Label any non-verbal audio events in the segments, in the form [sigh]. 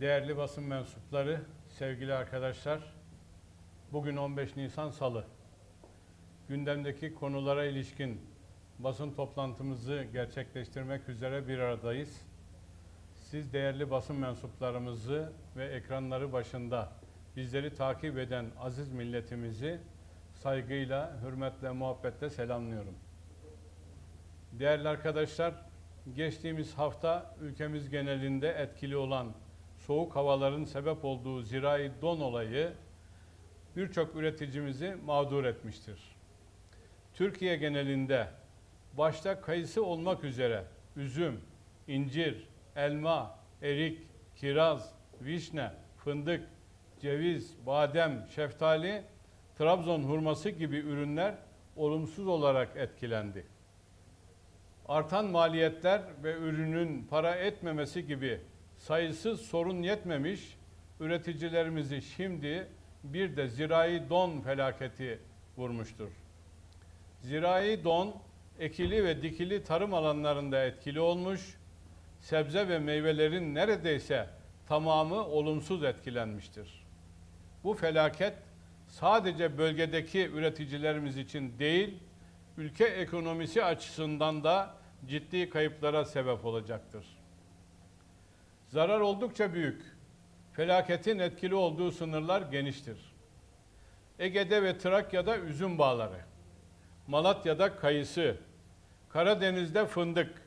Değerli basın mensupları, sevgili arkadaşlar, bugün 15 Nisan Salı. Gündemdeki konulara ilişkin basın toplantımızı gerçekleştirmek üzere bir aradayız. Siz değerli basın mensuplarımızı ve ekranları başında bizleri takip eden aziz milletimizi saygıyla, hürmetle, muhabbetle selamlıyorum. Değerli arkadaşlar, geçtiğimiz hafta ülkemiz genelinde etkili olan soğuk havaların sebep olduğu zirai don olayı birçok üreticimizi mağdur etmiştir. Türkiye genelinde başta kayısı olmak üzere üzüm, incir, elma, erik, kiraz, vişne, fındık, ceviz, badem, şeftali, Trabzon hurması gibi ürünler olumsuz olarak etkilendi. Artan maliyetler ve ürünün para etmemesi gibi sayısız sorun yetmemiş, üreticilerimizi şimdi bir de zirai don felaketi vurmuştur. Zirai don, ekili ve dikili tarım alanlarında etkili olmuş, sebze ve meyvelerin neredeyse tamamı olumsuz etkilenmiştir. Bu felaket sadece bölgedeki üreticilerimiz için değil, ülke ekonomisi açısından da ciddi kayıplara sebep olacaktır. Zarar oldukça büyük. Felaketin etkili olduğu sınırlar geniştir. Ege'de ve Trakya'da üzüm bağları, Malatya'da kayısı, Karadeniz'de fındık,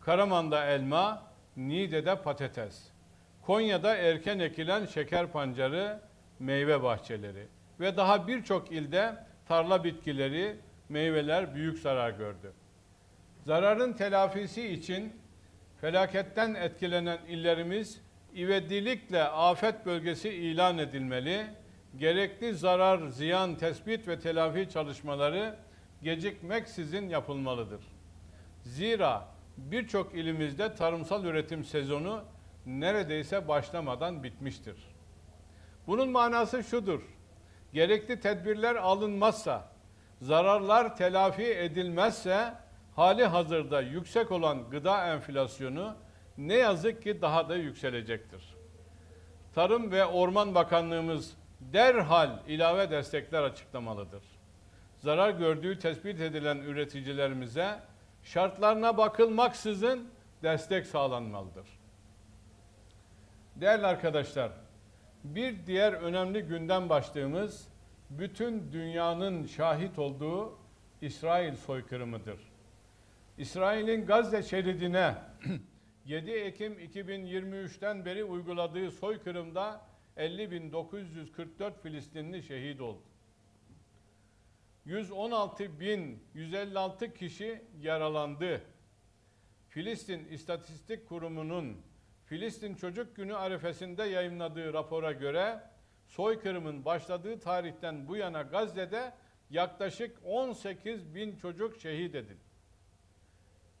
Karaman'da elma, Niğde'de patates, Konya'da erken ekilen şeker pancarı, meyve bahçeleri ve daha birçok ilde tarla bitkileri, meyveler büyük zarar gördü. Zararın telafisi için felaketten etkilenen illerimiz ivedilikle afet bölgesi ilan edilmeli, gerekli zarar, ziyan, tespit ve telafi çalışmaları gecikmeksizin yapılmalıdır. Zira birçok ilimizde tarımsal üretim sezonu neredeyse başlamadan bitmiştir. Bunun manası şudur. Gerekli tedbirler alınmazsa, zararlar telafi edilmezse hali hazırda yüksek olan gıda enflasyonu ne yazık ki daha da yükselecektir. Tarım ve Orman Bakanlığımız derhal ilave destekler açıklamalıdır. Zarar gördüğü tespit edilen üreticilerimize şartlarına bakılmaksızın destek sağlanmalıdır. Değerli arkadaşlar, bir diğer önemli gündem başlığımız bütün dünyanın şahit olduğu İsrail soykırımıdır. İsrail'in Gazze şeridine [clears throat] 7 Ekim 2023'ten beri uyguladığı soykırımda 50.944 Filistinli şehit oldu. 116.156 kişi yaralandı. Filistin İstatistik Kurumu'nun Filistin Çocuk Günü arifesinde yayınladığı rapora göre soykırımın başladığı tarihten bu yana Gazze'de yaklaşık 18 bin çocuk şehit edildi.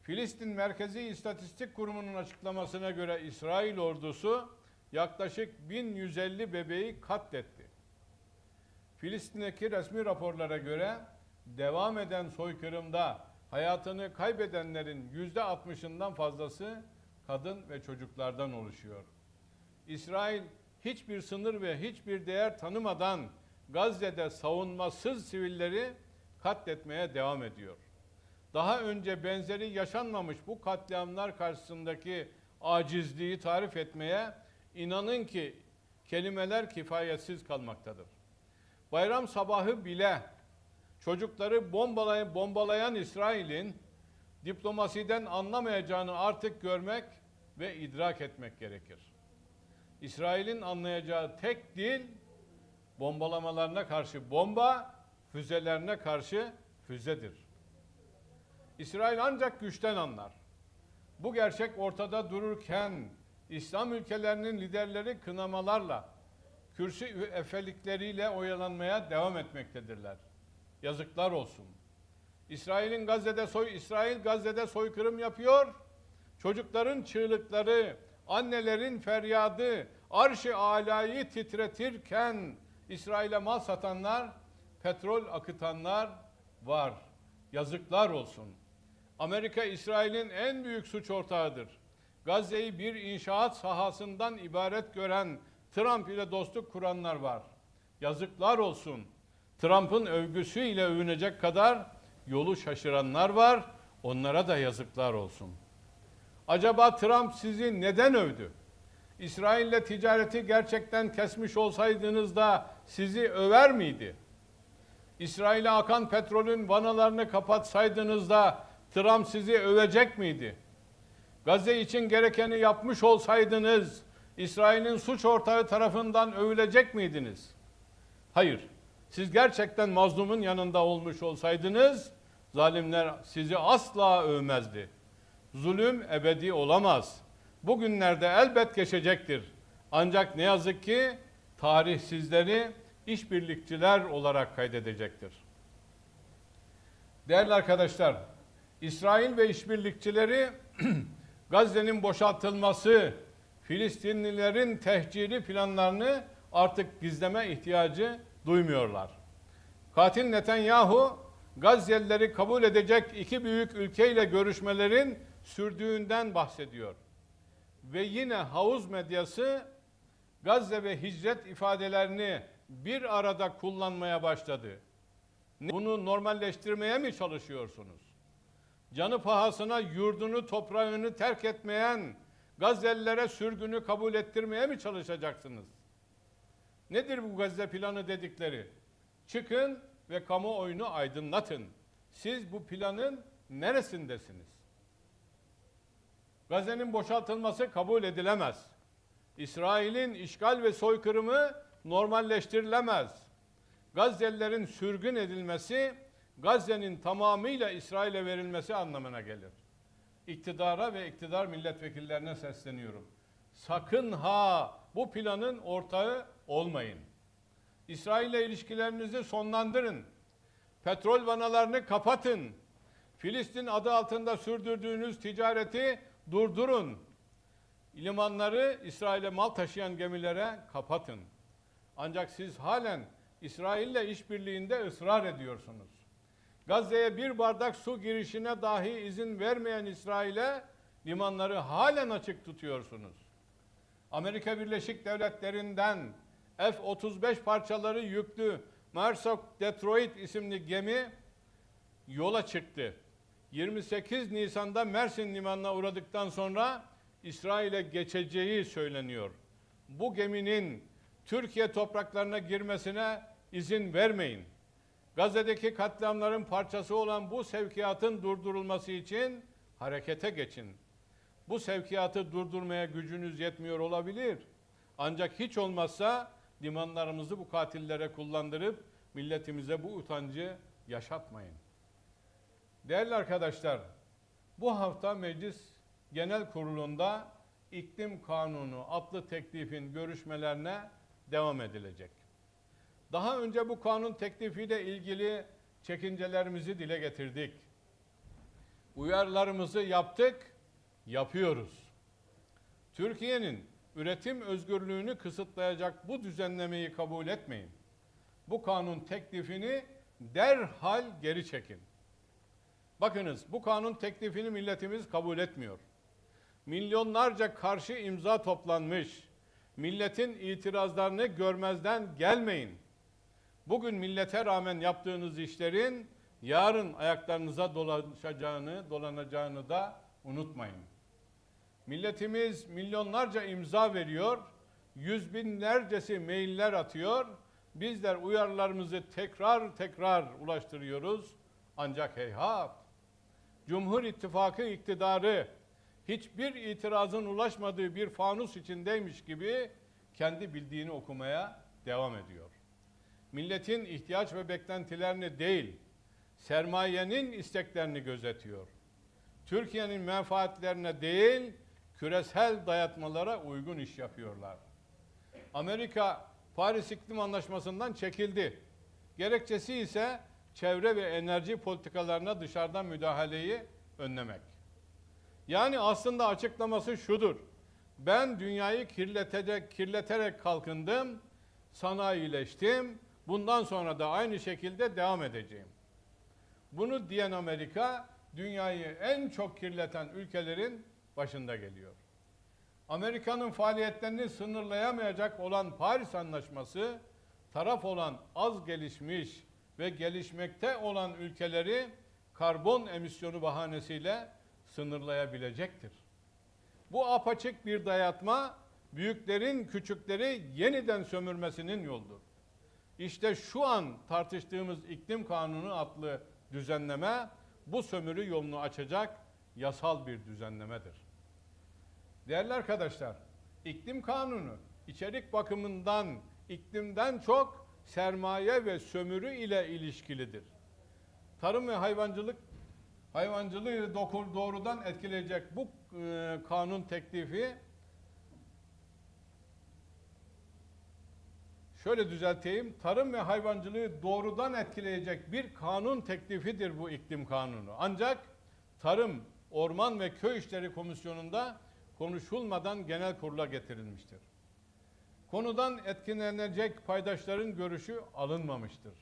Filistin Merkezi İstatistik Kurumu'nun açıklamasına göre İsrail ordusu yaklaşık 1150 bebeği katletti. Filistin'deki resmi raporlara göre devam eden soykırımda hayatını kaybedenlerin yüzde 60'ından fazlası kadın ve çocuklardan oluşuyor. İsrail hiçbir sınır ve hiçbir değer tanımadan Gazze'de savunmasız sivilleri katletmeye devam ediyor. Daha önce benzeri yaşanmamış bu katliamlar karşısındaki acizliği tarif etmeye inanın ki kelimeler kifayetsiz kalmaktadır. Bayram sabahı bile çocukları bombalayan, bombalayan İsrail'in diplomasiden anlamayacağını artık görmek ve idrak etmek gerekir. İsrail'in anlayacağı tek dil bombalamalarına karşı bomba, füzelerine karşı füzedir. İsrail ancak güçten anlar. Bu gerçek ortada dururken İslam ülkelerinin liderleri kınamalarla, kürsü efelikleriyle oyalanmaya devam etmektedirler. Yazıklar olsun. İsrail'in Gazze'de soy İsrail Gazze'de soykırım yapıyor. Çocukların çığlıkları, annelerin feryadı, arş-ı alayı titretirken İsrail'e mal satanlar, petrol akıtanlar var. Yazıklar olsun. Amerika İsrail'in en büyük suç ortağıdır. Gazze'yi bir inşaat sahasından ibaret gören Trump ile dostluk kuranlar var. Yazıklar olsun. Trump'ın övgüsüyle övünecek kadar yolu şaşıranlar var. Onlara da yazıklar olsun. Acaba Trump sizi neden övdü? İsrail'le ticareti gerçekten kesmiş olsaydınız da sizi över miydi? İsrail'e akan petrolün vanalarını kapatsaydınız da Trump sizi övecek miydi? Gazze için gerekeni yapmış olsaydınız İsrail'in suç ortağı tarafından övülecek miydiniz? Hayır. Siz gerçekten mazlumun yanında olmuş olsaydınız zalimler sizi asla övmezdi. Zulüm ebedi olamaz. Bugünlerde elbet geçecektir. Ancak ne yazık ki tarih sizleri işbirlikçiler olarak kaydedecektir. Değerli arkadaşlar, İsrail ve işbirlikçileri [clears throat] Gazze'nin boşaltılması, Filistinlilerin tehciri planlarını artık gizleme ihtiyacı duymuyorlar. Katil Netanyahu, Gazze'lileri kabul edecek iki büyük ülkeyle görüşmelerin sürdüğünden bahsediyor. Ve yine havuz medyası Gazze ve hicret ifadelerini bir arada kullanmaya başladı. Bunu normalleştirmeye mi çalışıyorsunuz? Canı pahasına yurdunu, toprağını terk etmeyen Gazze'lilere sürgünü kabul ettirmeye mi çalışacaksınız? Nedir bu Gazze planı dedikleri? Çıkın ve kamuoyunu aydınlatın. Siz bu planın neresindesiniz? Gazze'nin boşaltılması kabul edilemez. İsrail'in işgal ve soykırımı normalleştirilemez. Gazze'lilerin sürgün edilmesi, Gazze'nin tamamıyla İsrail'e verilmesi anlamına gelir. İktidara ve iktidar milletvekillerine sesleniyorum. Sakın ha bu planın ortağı olmayın. İsrail'le ilişkilerinizi sonlandırın. Petrol vanalarını kapatın. Filistin adı altında sürdürdüğünüz ticareti durdurun. Limanları İsrail'e mal taşıyan gemilere kapatın. Ancak siz halen İsrail'le işbirliğinde ısrar ediyorsunuz. Gazze'ye bir bardak su girişine dahi izin vermeyen İsrail'e limanları halen açık tutuyorsunuz. Amerika Birleşik Devletleri'nden F-35 parçaları yüklü Marsoc Detroit isimli gemi yola çıktı. 28 Nisan'da Mersin limanına uğradıktan sonra İsrail'e geçeceği söyleniyor. Bu geminin Türkiye topraklarına girmesine izin vermeyin. Gazze'deki katliamların parçası olan bu sevkiyatın durdurulması için harekete geçin. Bu sevkiyatı durdurmaya gücünüz yetmiyor olabilir. Ancak hiç olmazsa limanlarımızı bu katillere kullandırıp milletimize bu utancı yaşatmayın. Değerli arkadaşlar, bu hafta Meclis Genel Kurulu'nda iklim kanunu adlı teklifin görüşmelerine devam edilecek. Daha önce bu kanun teklifiyle ilgili çekincelerimizi dile getirdik. Uyarılarımızı yaptık, yapıyoruz. Türkiye'nin üretim özgürlüğünü kısıtlayacak bu düzenlemeyi kabul etmeyin. Bu kanun teklifini derhal geri çekin. Bakınız bu kanun teklifini milletimiz kabul etmiyor. Milyonlarca karşı imza toplanmış. Milletin itirazlarını görmezden gelmeyin. Bugün millete rağmen yaptığınız işlerin yarın ayaklarınıza dolaşacağını, dolanacağını da unutmayın. Milletimiz milyonlarca imza veriyor, yüz binlercesi mailler atıyor. Bizler uyarılarımızı tekrar tekrar ulaştırıyoruz. Ancak heyhat, Cumhur İttifakı iktidarı hiçbir itirazın ulaşmadığı bir fanus içindeymiş gibi kendi bildiğini okumaya devam ediyor. Milletin ihtiyaç ve beklentilerini değil, sermayenin isteklerini gözetiyor. Türkiye'nin menfaatlerine değil, küresel dayatmalara uygun iş yapıyorlar. Amerika Paris İklim Anlaşması'ndan çekildi. Gerekçesi ise çevre ve enerji politikalarına dışarıdan müdahaleyi önlemek. Yani aslında açıklaması şudur. Ben dünyayı kirletecek, kirleterek kalkındım, sanayileştim. Bundan sonra da aynı şekilde devam edeceğim. Bunu diyen Amerika dünyayı en çok kirleten ülkelerin başında geliyor. Amerika'nın faaliyetlerini sınırlayamayacak olan Paris Anlaşması taraf olan az gelişmiş ve gelişmekte olan ülkeleri karbon emisyonu bahanesiyle sınırlayabilecektir. Bu apaçık bir dayatma büyüklerin küçükleri yeniden sömürmesinin yoldur. İşte şu an tartıştığımız iklim kanunu adlı düzenleme bu sömürü yolunu açacak yasal bir düzenlemedir. Değerli arkadaşlar, iklim kanunu içerik bakımından iklimden çok sermaye ve sömürü ile ilişkilidir. Tarım ve hayvancılık hayvancılığı doğrudan etkileyecek bu e, kanun teklifi şöyle düzelteyim. Tarım ve hayvancılığı doğrudan etkileyecek bir kanun teklifidir bu iklim kanunu. Ancak Tarım, Orman ve Köy İşleri Komisyonu'nda konuşulmadan genel kurula getirilmiştir. Konudan etkilenecek paydaşların görüşü alınmamıştır.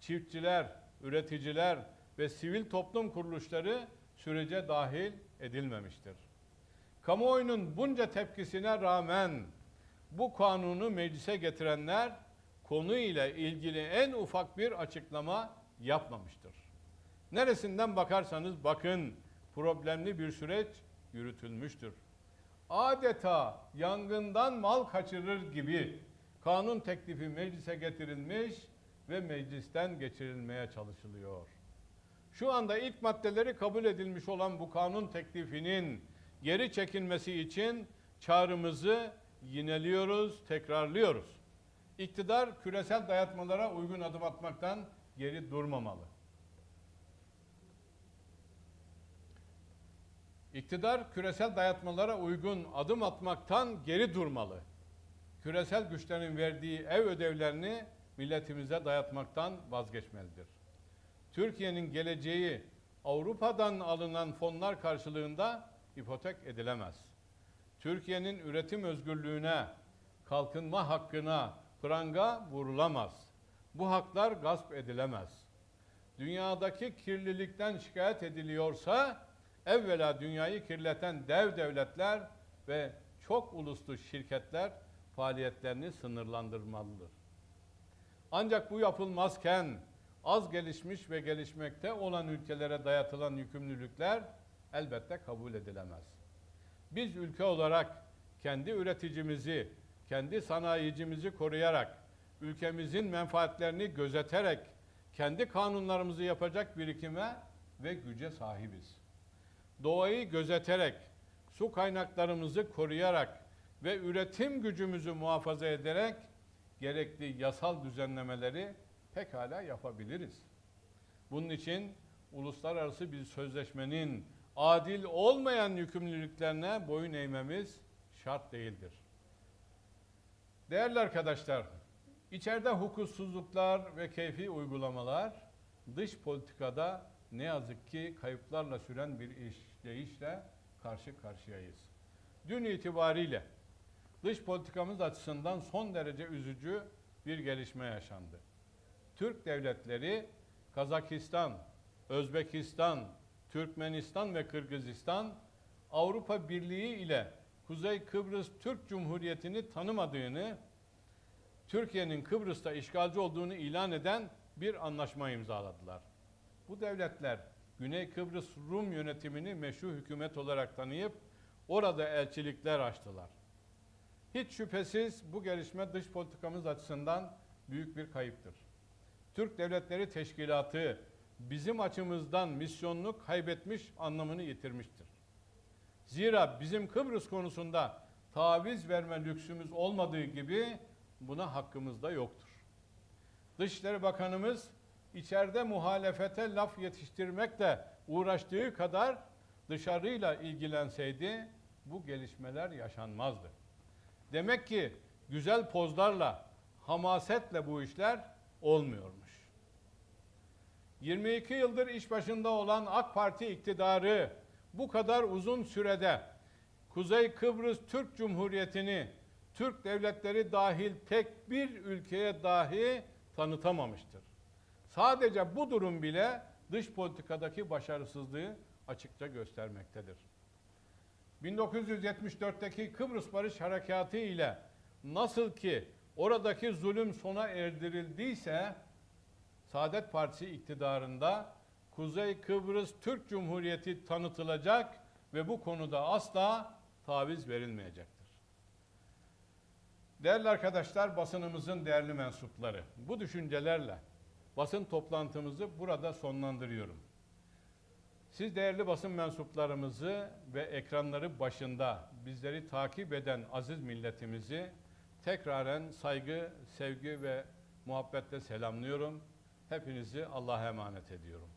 Çiftçiler, üreticiler ve sivil toplum kuruluşları sürece dahil edilmemiştir. Kamuoyunun bunca tepkisine rağmen bu kanunu meclise getirenler konuyla ilgili en ufak bir açıklama yapmamıştır. Neresinden bakarsanız bakın problemli bir süreç yürütülmüştür. Adeta yangından mal kaçırır gibi kanun teklifi meclise getirilmiş ve meclisten geçirilmeye çalışılıyor. Şu anda ilk maddeleri kabul edilmiş olan bu kanun teklifinin geri çekilmesi için çağrımızı yineliyoruz, tekrarlıyoruz. İktidar küresel dayatmalara uygun adım atmaktan geri durmamalı. İktidar küresel dayatmalara uygun adım atmaktan geri durmalı. Küresel güçlerin verdiği ev ödevlerini milletimize dayatmaktan vazgeçmelidir. Türkiye'nin geleceği Avrupa'dan alınan fonlar karşılığında ipotek edilemez. Türkiye'nin üretim özgürlüğüne, kalkınma hakkına pranga vurulamaz. Bu haklar gasp edilemez. Dünyadaki kirlilikten şikayet ediliyorsa evvela dünyayı kirleten dev devletler ve çok uluslu şirketler faaliyetlerini sınırlandırmalıdır. Ancak bu yapılmazken az gelişmiş ve gelişmekte olan ülkelere dayatılan yükümlülükler elbette kabul edilemez. Biz ülke olarak kendi üreticimizi, kendi sanayicimizi koruyarak, ülkemizin menfaatlerini gözeterek, kendi kanunlarımızı yapacak birikime ve güce sahibiz. Doğayı gözeterek, su kaynaklarımızı koruyarak ve üretim gücümüzü muhafaza ederek gerekli yasal düzenlemeleri pekala yapabiliriz. Bunun için uluslararası bir sözleşmenin adil olmayan yükümlülüklerine boyun eğmemiz şart değildir. Değerli arkadaşlar, içeride hukuksuzluklar ve keyfi uygulamalar dış politikada ne yazık ki kayıplarla süren bir işleyişle karşı karşıyayız. Dün itibariyle dış politikamız açısından son derece üzücü bir gelişme yaşandı. Türk devletleri Kazakistan, Özbekistan, Türkmenistan ve Kırgızistan Avrupa Birliği ile Kuzey Kıbrıs Türk Cumhuriyeti'ni tanımadığını, Türkiye'nin Kıbrıs'ta işgalci olduğunu ilan eden bir anlaşma imzaladılar. Bu devletler Güney Kıbrıs Rum yönetimini meşru hükümet olarak tanıyıp orada elçilikler açtılar. Hiç şüphesiz bu gelişme dış politikamız açısından büyük bir kayıptır. Türk Devletleri Teşkilatı bizim açımızdan misyonunu kaybetmiş anlamını yitirmiştir. Zira bizim Kıbrıs konusunda taviz verme lüksümüz olmadığı gibi buna hakkımız da yoktur. Dışişleri Bakanımız içeride muhalefete laf yetiştirmekle uğraştığı kadar dışarıyla ilgilenseydi bu gelişmeler yaşanmazdı. Demek ki güzel pozlarla, hamasetle bu işler olmuyormuş. 22 yıldır iş başında olan AK Parti iktidarı bu kadar uzun sürede Kuzey Kıbrıs Türk Cumhuriyeti'ni Türk devletleri dahil tek bir ülkeye dahi tanıtamamıştır. Sadece bu durum bile dış politikadaki başarısızlığı açıkça göstermektedir. 1974'teki Kıbrıs Barış Harekatı ile nasıl ki oradaki zulüm sona erdirildiyse Saadet Partisi iktidarında Kuzey Kıbrıs Türk Cumhuriyeti tanıtılacak ve bu konuda asla taviz verilmeyecektir. Değerli arkadaşlar, basınımızın değerli mensupları, bu düşüncelerle basın toplantımızı burada sonlandırıyorum. Siz değerli basın mensuplarımızı ve ekranları başında bizleri takip eden aziz milletimizi tekraren saygı, sevgi ve muhabbetle selamlıyorum. Hepinizi Allah'a emanet ediyorum.